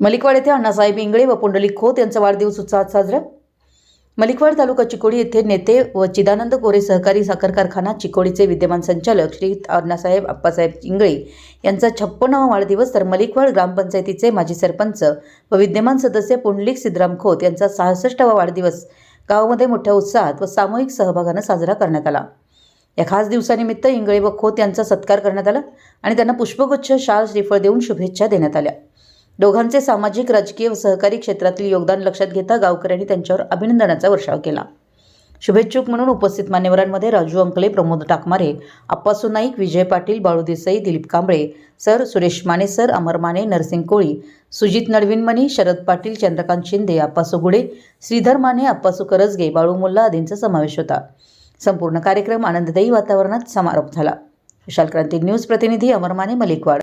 मलिकवाड येथे अण्णासाहेब इंगळे व पुंडलिक खोत यांचा वाढदिवस उत्साहात साजरा. मलिकवाड तालुका चिकोडी येथे नेते व चिदानंद कोरे सहकारी साखर कारखाना चिकोडीचे विद्यमान संचालक श्री अण्णासाहेब आप्पासाहेब इंगळे यांचा छप्पनवा वाढदिवस तर मलिकवाड ग्रामपंचायतीचे माजी सरपंच व विद्यमान सदस्य पुंडलिक सिद्धराम खोत यांचा सहासष्टावा वाढदिवस गावामध्ये मोठ्या उत्साहात व सामूहिक सहभागानं साजरा करण्यात आला. या खास दिवसानिमित्त इंगळे व खोत यांचा सत्कार करण्यात आला आणि त्यांना पुष्पगुच्छ शाल श्रीफळ देऊन शुभेच्छा देण्यात आल्या. दोघांचे सामाजिक राजकीय व सहकारी क्षेत्रातील योगदान लक्षात घेता गावकऱ्यांनी त्यांच्यावर अभिनंदनाचा वर्षाव केला. शुभेच्छुक म्हणून उपस्थित मान्यवरांमध्ये राजू अंकले प्रमोद टाकमारे अप्पासू नाईक विजय पाटील बाळू देसाई दिलीप कांबळे सर सुरेश माने सर अमर माने नरसिंग कोळी सुजित नडविनमणी शरद पाटील चंद्रकांत शिंदे अप्पासू गुडे श्रीधर माने अप्पासू करजगे बाळू मुल्ला आदींचा समावेश होता. संपूर्ण कार्यक्रम आनंददायी वातावरणात समारोप झाला. विशाल क्रांती न्यूज प्रतिनिधी अमर माने मलिकवाड.